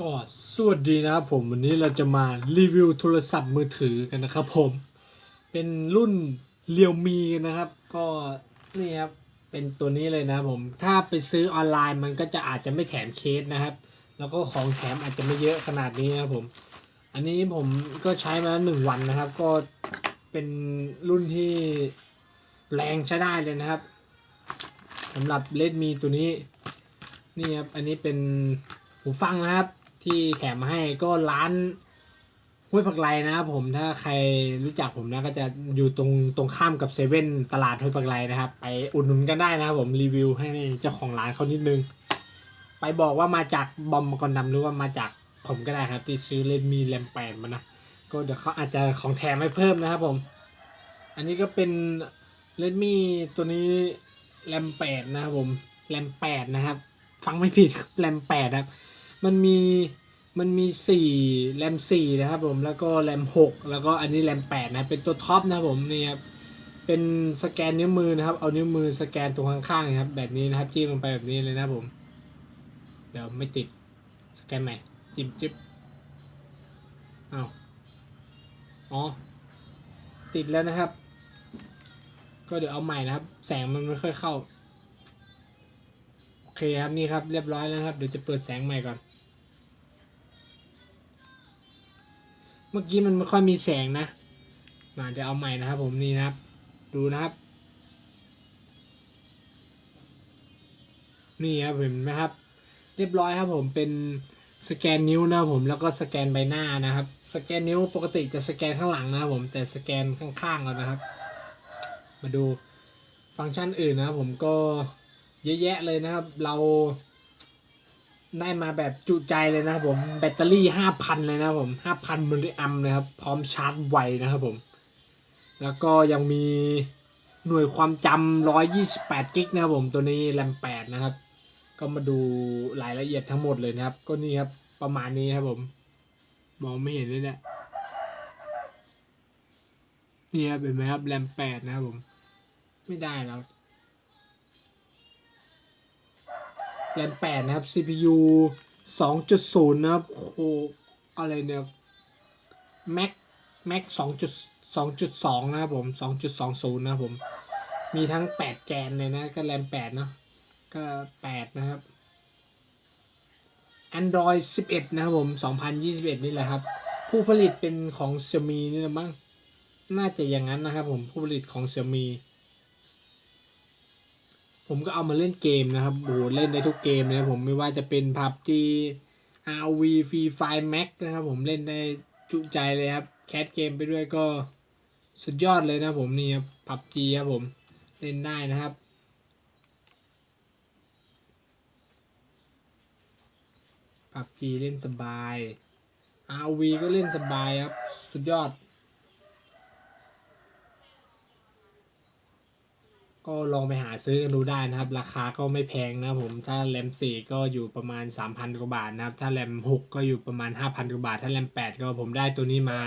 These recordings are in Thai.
ก็สวัสดีนะครับผมวันนี้เราจะมารีวิวโทรศัพท์มือถือกันนะครับผมเป็นรุ่นเรียวมีนะครับ ก็นี่ครับเป็นตัวนี้เลยนะครับผมถ้าไปซื้อออนไลน์มันก็จะอาจจะไม่แถมเคสนะครับ แล้วก็ของแถมอาจจะไม่เยอะขนาดนี้นะครับผม อันนี้ผมก็ใช้มาหนึ่งวันนะครับ ก็เป็นรุ่นที่แรงใช้ได้เลยนะครับสำหรับเลดมีตัวนี้นี่ครับอันนี้เป็นหูฟังนะครับ ที่แถมมาให้ก็ร้านห้วยผักไรนะครับผมถ้าใครรู้จักผมนะก็จะอยู่ตรงตรงข้ามกับเซเว่นตลาดห้วยผักไรนะครับ ไปอุดหนุนกันได้นะครับผมรีวิวให้เจ้าของร้านเขานิดนึง ไปบอกว่ามาจากบอมกอนดำหรือว่ามาจากผมก็ได้ครับ ที่ซื้อเลนมีแรมแปดมานะก็เดี๋ยวเขาอาจจะของแถมให้เพิ่มนะครับผม อันนี้ก็เป็นเลนมีตัวนี้แรมแปดนะครับผมแรมแปดนะครับ ฟังไม่ผิดแรมแปดครับ มันมีมันมีสี่แรมสี่นะครับผมแล้วก็แรมหกแล้วก็อันนี้แรมแปดนะเป็นตัวท็อปนะครับผมนี่ครับเป็นสแกนนิ้วมือนะครับ เอานิ้วมือสแกนตรงข้างๆนะครับแบบนี้นะครับจิ้มลงไปแบบนี้เลยนะผม เดี๋ยวไม่ติดสแกนใหม่จิ้มจิ๊บเอาอ๋อติดแล้วนะครับ ก็เดี๋ยวเอาใหม่นะครับ แสงมันไม่ค่อยเข้าโอเคครับนี่ครับเรียบร้อยแล้วครับเดี๋ยวจะเปิดแสงใหม่ก่อน เมื่อกี้มันไม่ค่อยมีแสงนะ มาเดี๋ยวเอาใหม่นะครับผมนี่นะครับ ดูนะครับ นี่ครับเห็นไหมครับ เรียบร้อยครับผมเป็นสแกนนิ้วนะผมแล้วก็สแกนใบหน้านะครับ สแกนนิ้วปกติจะสแกนข้างหลังนะครับผมแต่สแกนข้างๆแล้วนะครับ มาดูฟังก์ชันอื่นนะครับผมก็เยอะแยะเลยนะครับ เรา ได้มาแบบจุใจเลยนะครับผมแบตเตอรี่ห้าพันเลยนะครับผมห้าพันมิลลิแอมเลยครับ พร้อมชาร์จไวนะครับผม แล้วก็ยังมีหน่วยความจำ128กิกนะครับผมตัวนี้แรม8นะครับ ก็มาดูรายละเอียดทั้งหมดเลยนะครับ ก็นี่ครับประมาณนี้ครับผม มองไม่เห็นเลยเนี่ยนี่ครับเห็นไหมครับแรม8นะครับผม ไม่ได้แล้ว รม 8 นะครับ CPU 2.0 นะครับโอ้โหอะไรเนี่ย Mac Mac 2.2.2 นะครับผม 2.20 นะครับผม มีทั้ง 8 แกนเลยนะ ก็แรม 8 เนาะก็ 8 นะครับ Android 11 นะครับผม 2021 นี่แหละครับ ผู้ผลิตเป็นของ Xiaomi นี่นะมั้งน่าจะอย่างนั้นนะครับผม ผู้ผลิตของ Xiaomi ผมก็เอามาเล่นเกมนะครับโอ้โหเล่นได้ทุกเกมเลยผมไม่ว่าจะเป็น PUBG RV Free Fire Max นะครับ ผมเล่นได้จุใจเลยครับ แคสเกมไปด้วยก็สุดยอดเลยนะผมนี่ครับ PUBG ครับผมเล่นได้นะครับ PUBG เล่นสบาย RV ก็เล่นสบายครับ สุดยอด ก็ลองไปหาซื้อกันดูได้นะครับ ราคาก็ไม่แพงนะผมถ้าแรม4 ก็อยู่ประมาณ 3,000 กว่าบาทนะครับ ถ้าแรม6 ก็อยู่ประมาณ 5,000 กว่าบาท ถ้าแรม8 ก็ผมได้ตัวนี้มา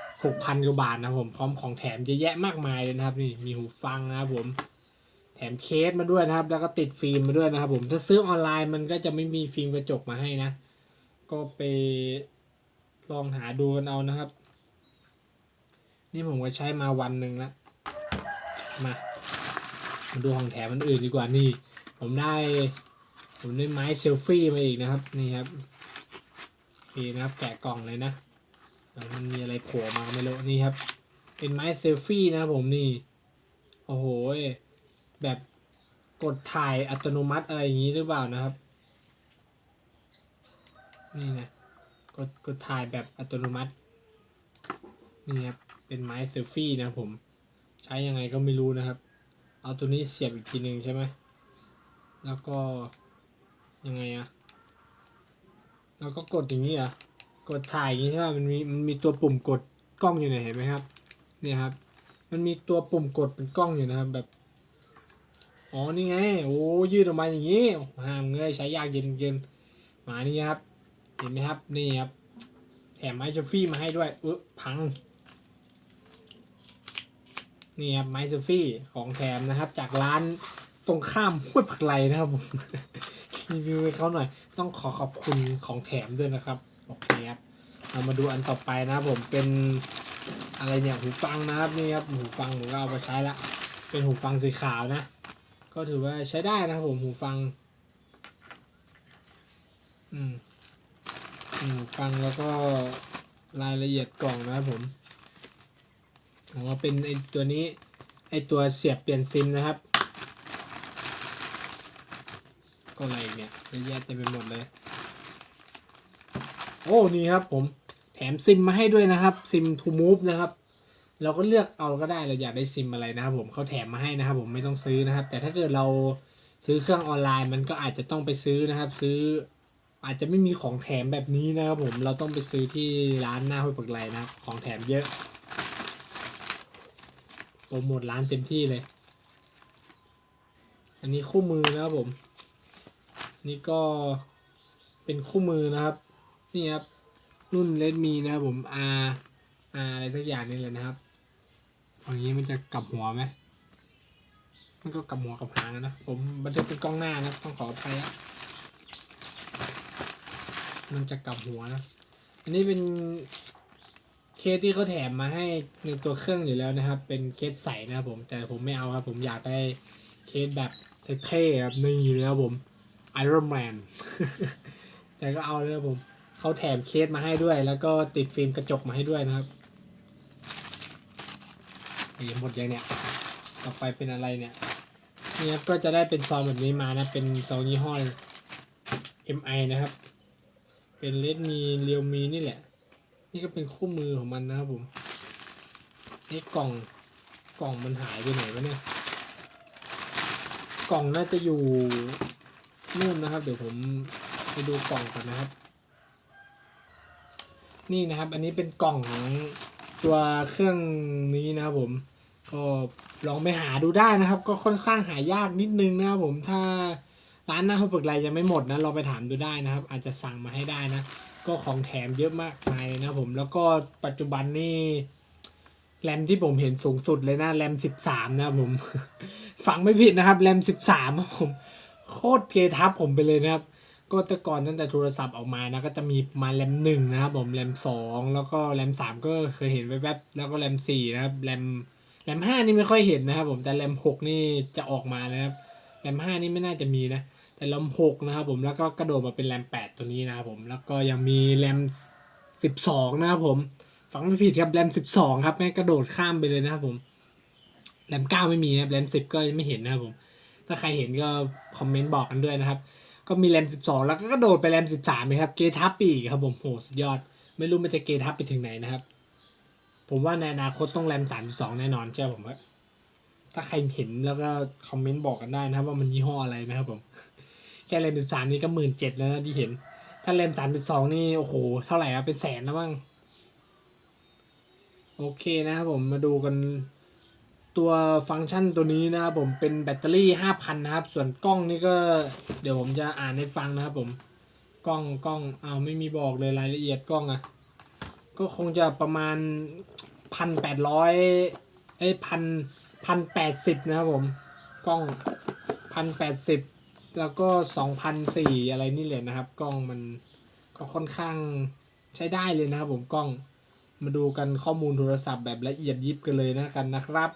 6,000 กว่าบาทนะผมพร้อมของแถมเยอะแยะมากมายเลยนะครับนี่มีหูฟังนะครับผมแถมเคสมาด้วยนะครับ แล้วก็ติดฟิล์มมาด้วยนะครับ ผมถ้าซื้อออนไลน์มันก็จะไม่มีฟิล์มกระจกมาให้นะ ก็ไปลองหาดูกันเอานะครับ นี่ผมก็ใช้มาวันหนึ่งแล้วมา มาดูของแถมมันอื่นดีกว่านี่ ผมได้ ผมได้ไม้เซลฟี่มาอีกนะครับ นี่ครับนี่นะครับแกะกล่องเลยนะมันมีอะไรโผล่มาไม่รู้นี่ครับ เป็นไม้เซลฟี่นะครับผมนี่ โอ้โหแบบกดถ่ายอัตโนมัติอะไรอย่างนี้หรือเปล่านะครับ นี่นะกดกดถ่ายแบบอัตโนมัตินี่ครับเป็นไม้เซลฟี่นะครับผม ใช้ยังไงก็ไม่รู้นะครับ เอาตัวนี้เสียบอีกทีหนึ่งใช่ไหม แล้วก็ยังไงอะแล้วก็กดอย่างนี้อะกดถ่ายอย่างนี้ใช่ป่ะมันมีมันมีตัวปุ่มกดกล้องอยู่ไหนเห็นไหมครับ เนี่ยครับ มันมีตัวปุ่มกดเป็นกล้องอยู่นะครับแบบ อ๋อ นี่ไง โอ้ยืดออกมาอย่างนี้ห้ามเลยใช้ยากเย็นเย็นมานี่ครับ เห็นไหมครับ นี่ครับ แถมไม้เชฟฟี่มาให้ด้วยเออพัง นี่ครับไมซ์ซฟี่ของแถมนะครับ จากร้านตรงข้ามห้วยผักไลนะครับผมรีวิวให้เขาหน่อย ต้องขอขอบคุณของแถมด้วยนะครับโอเคครับเรามาดูอันต่อไปนะครับผมเป็นอะไรเนี่ยหูฟังนะครับนี่ครับหูฟังผมก็เอาไปใช้ละเป็นหูฟังสีขาวนะ ก็ถือว่าใช้ได้นะครับผมหูฟัง อืมหูฟังแล้วก็รายละเอียดกล่องนะครับผม เอาว่าเป็นไอตัวนี้ไอตัวเสียบเปลี่ยนซิมนะครับ ก็อะไรเนี่ยเยอะแยะเต็มไปหมดเลย โอ้นี่ครับผมแถมซิมมาให้ด้วยนะครับซิม to move นะครับ เราก็เลือกเอาก็ได้เราอยากได้ซิมอะไรนะครับผมเขาแถมมาให้นะครับ ผมไม่ต้องซื้อนะครับ แต่ถ้าเกิดเราซื้อเครื่องออนไลน์มันก็อาจจะต้องไปซื้อนะครับ ซื้ออาจจะไม่มีของแถมแบบนี้นะครับผมเราต้องไปซื้อที่ร้านหน้าห้วยปักไลนะครับของแถมเยอะ รโมทร้านเต็มที่เลย อันนี้คู่มือนะครับผม นี่ก็เป็นคู่มือนะครับ นี่ครับ รุ่น Redmi นะครับผม R R อะไรสักอย่างนี่เลยนะครับอย่างนี้มันจะกลับหัวไหมมันก็กลับหัวกลับหางนะ ผมบันทึกเป็นกล้องหน้านะต้องขออภัยอะมันจะกลับหัวนะ อันนี้เป็น เคสที่เขาแถมมาให้ในตัวเครื่องอยู่แล้วนะครับ เป็นเคสใสนะครับผม แต่ผมไม่เอาครับ ผมอยากได้เคสแบบเท่ๆครับนี่เลยครับผม Iron Man แต่ก็เอาเลยครับผมเขาแถมเคสมาให้ด้วย แล้วก็ติดฟิล์มกระจกมาให้ด้วยนะครับนี่หมดยังเนี่ยต่อไปเป็นอะไรเนี่ยนี่ครับก็จะได้เป็นซองแบบนี้มานะเป็นซองยี่ห้อ MI นะครับ เป็นเลดมีเรียวมีนี่แหละ นี่ก็เป็นคู่มือของมันนะครับผมนี่กล่องกล่องมันหายไปไหนวะเนี่ย กล่องน่าจะอยู่นู่นนะครับ เดี๋ยวผมไปดูกล่องก่อนนะครับ นี่นะครับ อันนี้เป็นกล่องของตัวเครื่องนี้นะครับผม ก็ลองไปหาดูได้นะครับ ก็ค่อนข้างหายากนิดนึงนะครับผมถ้าร้านหน้าห้องปึกไรยังไม่หมดนะเราไปถามดูได้นะครับ อาจจะสั่งมาให้ได้นะ ก็ของแถมเยอะมากมายเลยนะผมแล้วก็ปัจจุบันนี่แรมที่ผมเห็นสูงสุดเลยนะแรมสิบสามนะผม ฟังไม่ผิดนะครับแรมสิบสามผม โคตรเกทับผมไปเลยนะครับ ก็แต่ก่อนตั้งแต่โทรศัพท์ออกมานะก็จะมีประมาแรมหนึ่งนะครับผมแรมสองแล้วก็แรมสามก็เคยเห็นแวบๆแล้วก็แรมสี่นะครับแรมแรมห้านี่ไม่ค่อยเห็นนะครับผมแต่แรมหกนี่จะออกมานะครับ แรมห้านี่ไม่น่าจะมีนะ แต่แรมหกนะครับผมแล้วก็กระโดดมาเป็นแรมแปดตัวนี้นะครับผมแล้วก็ยังมีแรมสิบสองนะครับผมฟังไม่ผิดครับแรมสิบสองครับแม่กระโดดข้ามไปเลยนะครับผมแรมเก้าไม่มีครับแรมสิบก็ไม่เห็นนะครับผม ถ้าใครเห็นก็คอมเมนต์บอกกันด้วยนะครับ ก็มีแรม 12 แล้วก็กระโดดไปแรม 13เลยครับเกทับปีกครับผมโหสุดยอด ไม่รู้มันจะเกทับไปถึงไหนนะครับ ผมว่าในอนาคตต้องแรม 32 แน่นอนเชื่อผมว่า ถ้าใครเห็นแล้วก็คอมเมนต์บอกกันได้นะครับ ว่ามันยี่ห้ออะไรนะครับผมแค่แรม13นี่ก็หมื่นเจ็ดแล้วนะที่เห็น ถ้าแรม32นี่โอ้โหเท่าไหร่ครับเป็นแสนแล้วมั้งโอเคนะครับผมมาดูกันตัวฟังก์ชันตัวนี้นะครับผมเป็นแบตเตอรี่5,000นนะครับ ส่วนกล้องนี่ก็เดี๋ยวผมจะอ่านให้ฟังนะครับผมกล้องกล้องเอาไม่มีบอกเลยรายละเอียดกล้องอะก็คงจะประมาณพันแปดร้อยเอ้พัน พันแปดสิบนะครับผม กล้องพันแปดสิบแล้วก็สองพันสี่อะไรนี่เลยนะครับ กล้องมันก็ค่อนข้างใช้ได้เลยนะครับผมกล้องมาดูกันข้อมูลโทรศัพท์แบบละเอียดยิบกันเลยนะกันนะครับ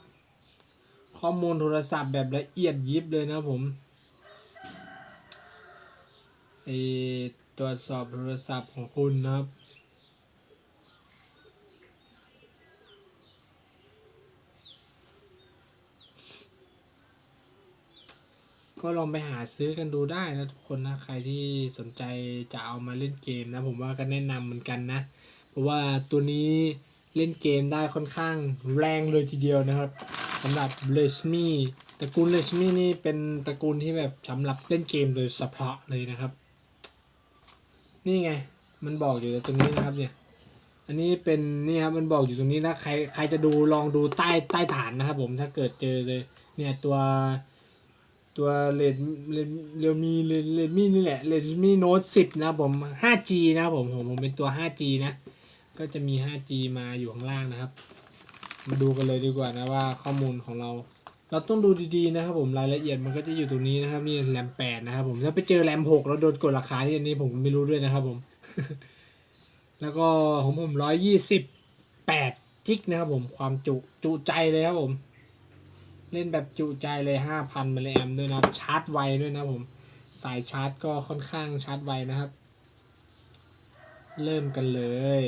ข้อมูลโทรศัพท์แบบละเอียดยิบเลยนะผมเอตรวจสอบโทรศัพท์ของคุณนะครับ ก็ลองไปหาซื้อกันดูได้นะทุกคนนะใครที่สนใจจะเอามาเล่นเกมนะ ผมว่าก็แนะนำเหมือนกันนะ เพราะว่าตัวนี้เล่นเกมได้ค่อนข้างแรงเลยทีเดียวนะครับสำหรับเลชมี่ตระกูลเลชมี่นี่เป็นตระกูลที่แบบสำหรับเล่นเกมโดยเฉพาะเลยนะครับ นี่ไงมันบอกอยู่ตรงนี้นะครับเนี่ยอันนี้เป็นนี่ครับมันบอกอยู่ตรงนี้นะใครใครจะดูลองดูใต้ใต้ฐานนะครับผมถ้าเกิดเจอเลยเนี่ยตัว ตัวเลดเรลมีเรลมีนี่แหละเลมีโน้ตสิบนะผม 5G นะผมผมผมเป็นตัว 5G นะ ก็จะมี 5G มาอยู่ข้างล่างนะครับ มาดูกันเลยดีกว่านะว่าข้อมูลของเรา เราต้องดูดีๆนะครับ ผมรายละเอียดมันก็จะอยู่ตรงนี้นะครับนี่แรมแปดนะครับผมถ้าไปเจอแรมหกแล้วโดนกดราคาที่อันนี้ผมไม่รู้ด้วยนะครับผม แล้วก็ของผมร้อยยี่สิบแปดจิกนะครับผมความจุจุใจเลยครับผม เล่นแบบจุใจเลยห้าพันมิลลิแอมด้วยนะชาร์จไวด้วยนะผม สายชาร์จก็ค่อนข้างชาร์จไวนะครับ เริ่มกันเลย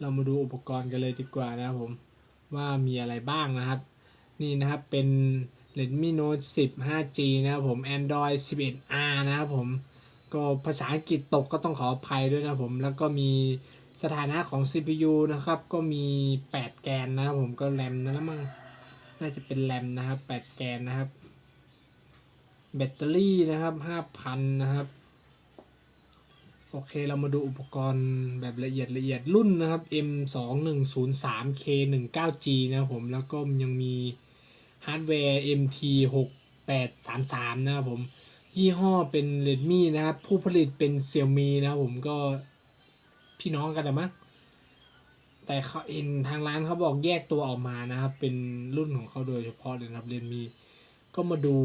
เรามาดูอุปกรณ์กันเลยดีกว่านะครับผม ว่ามีอะไรบ้างนะครับ นี่นะครับเป็น Redmi Note 10 5G นะครับผม Android 11R นะครับผม ก็ภาษาอังกฤษตกก็ต้องขออภัยด้วยนะครับผม แล้วก็มีสถานะของ CPU นะครับ ก็มี 8 แกนนะครับผมก็แรมนั่นละมั้ง น่าจะเป็นแรมนะครับ8แกนนะครับ แบตเตอรี่นะครับ5,000นะครับ โอเคเรามาดูอุปกรณ์แบบละเอียดละเอียดรุ่นนะครับ M2103K19G นะครับผมแล้วก็ยังมีฮาร์ดแวร์ MT6833 นะครับผมยี่ห้อเป็น Redmi นะครับ ผู้ผลิตเป็น Xiaomi นะครับผมก็พี่น้องกันนะมั้ง แต่เขาเอ็นทางร้านเขาบอกแยกตัวออกมานะครับ เป็นรุ่นของเขาโดยเฉพาะเลยนะครับ Redmi ก็มาดู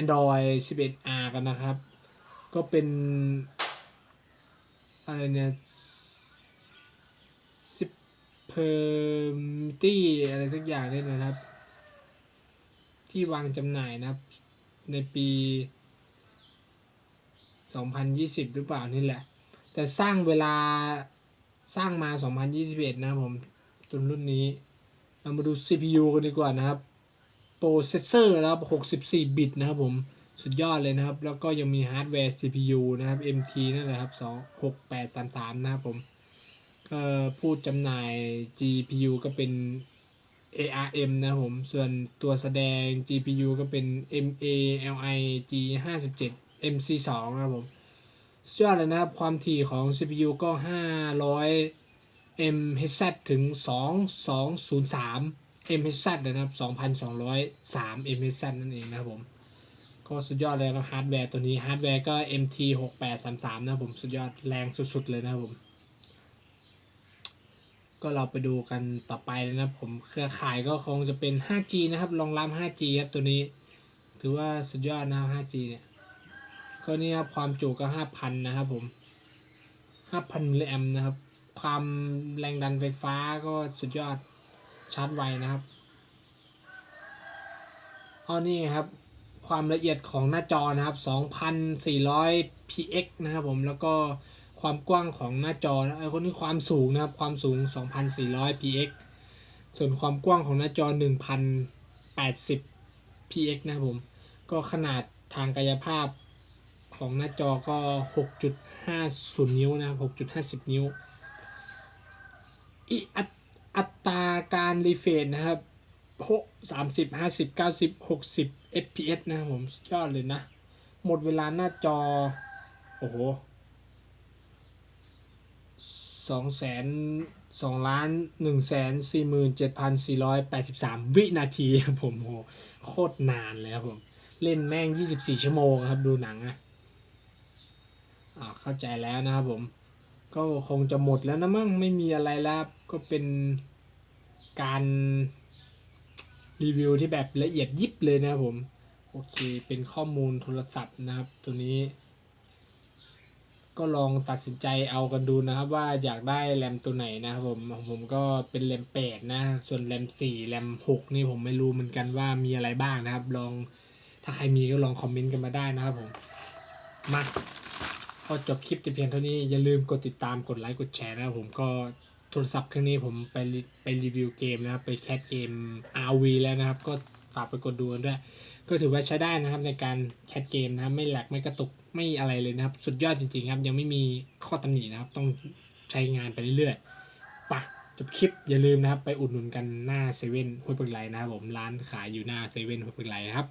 Android 11R กันนะครับ ก็เป็นอะไรเนี่ยซิปเพอร์มิตี้อะไรสักอย่างเนี่ยนะครับ ที่วางจำหน่ายนะครับ ในปี 2020 หรือเปล่านี่แหละ แต่สร้างเวลา สร้างมา 2021 นะครับผมจนรุ่นนี้ เรามาดู CPU กันดีกว่านะครับ โปรเซสเซอร์นะครับ 64 บิตนะครับผม สุดยอดเลยนะครับ แล้วก็ยังมีฮาร์ดแวร์ CPU นะครับ MT นั่นแหละครับ 26833 นะครับผม ก็พูดจำหน่าย GPU ก็เป็น ARM นะครับผม ส่วนตัวแสดง GPU ก็เป็น MALI G57 MC2 นะครับผม สุดยอดเลยนะครับ ความถี่ของ CPU ก็ 500 MHz ถึง 2203 MHz นะครับ 2203 MHz นั่นเองนะครับผม ก็สุดยอดเลยครับฮาร์ดแวร์ตัวนี้ ฮาร์ดแวร์ก็ MT 6 8 3 3นะครับผม สุดยอดแรงสุดๆเลยนะครับผม ก็เราไปดูกันต่อไปเลยนะผม เครือข่ายก็คงจะเป็น 5G นะครับ รองรับ 5G ครับตัวนี้ ถือว่าสุดยอดนะครับ 5G เนี่ย ก็นี่ครับความจุก็5,000นนะครับผม5,000มิลลิแอมนะครับ ความแรงดันไฟฟ้าก็สุดยอดชาร์จไวนะครับเอานี่ครับ ความละเอียดของหน้าจอนะครับ 2,400 px นะครับผมแล้วก็ความกว้างของหน้าจอนะไอ้คนนี้ความสูงนะครับ ความสูง 2,400 px ส่วนความกว้างของหน้าจอ 1,080 px นะครับผม ก็ขนาดทางกายภาพ ของหน้าจอก็ 6.50 นิ้วนะครับ 6.50 นิ้วอีอัตอัตราการรีเฟรชนะครับหกสามสิบห้าสิบเก้าสิบหกสิบ fps นะครับผมสุดยอดเลยนะ หมดเวลาหน้าจอ โอ้โหสองแสนสองล้านหนึ่งแสนสี่หมื่นเจ็ดพันสี่ร้อยแปดสิบสามวินาทีครับผมโหโคตรนานเลยครับผม เล่นแม่งยี่สิบสี่ชั่วโมงครับดูหนังอะ อ่าเข้าใจแล้วนะครับผมก็คงจะหมดแล้วนะมั้งไม่มีอะไรแล้วก็เป็นการรีวิวที่แบบละเอียดยิบเลยนะครับผมโอเคเป็นข้อมูลโทรศัพท์นะครับ ตัวนี้ ก็ลองตัดสินใจเอากันดูนะครับ ว่าอยากได้แรมตัวไหนนะครับผมของผมก็เป็นแรมแปดนะ ส่วนแรมสี่แรมหกนี่ผมไม่รู้เหมือนกันว่ามีอะไรบ้างนะครับ ลองถ้าใครมีก็ลองคอมเมนต์กันมาได้นะครับผมมา ก็จบคลิปแต่เพียงเท่านี้ อย่าลืมกดติดตามกดไลค์กดแชร์นะครับผมก็โทรศัพท์เครื่องนี้ผมไปไปรีวิวเกมนะครับ ไปแคสเกม RV แล้วนะครับ ก็ฝากไปกดดูกันด้วย ก็ถือว่าใช้ได้นะครับในการแคสเกมนะครับไม่แหลกไม่กระตุกไม่อะไรเลยนะครับ สุดยอดจริงๆครับ ยังไม่มีข้อตำหนินะครับ ต้องใช้งานไปเรื่อยๆปะจบคลิปอย่าลืมนะครับ ไปอุดหนุนกันหน้าเซเว่นห้วยปึกไหลนะครับผมร้านขายอยู่หน้าเซเว่นห้วยปึกไหลนะครับ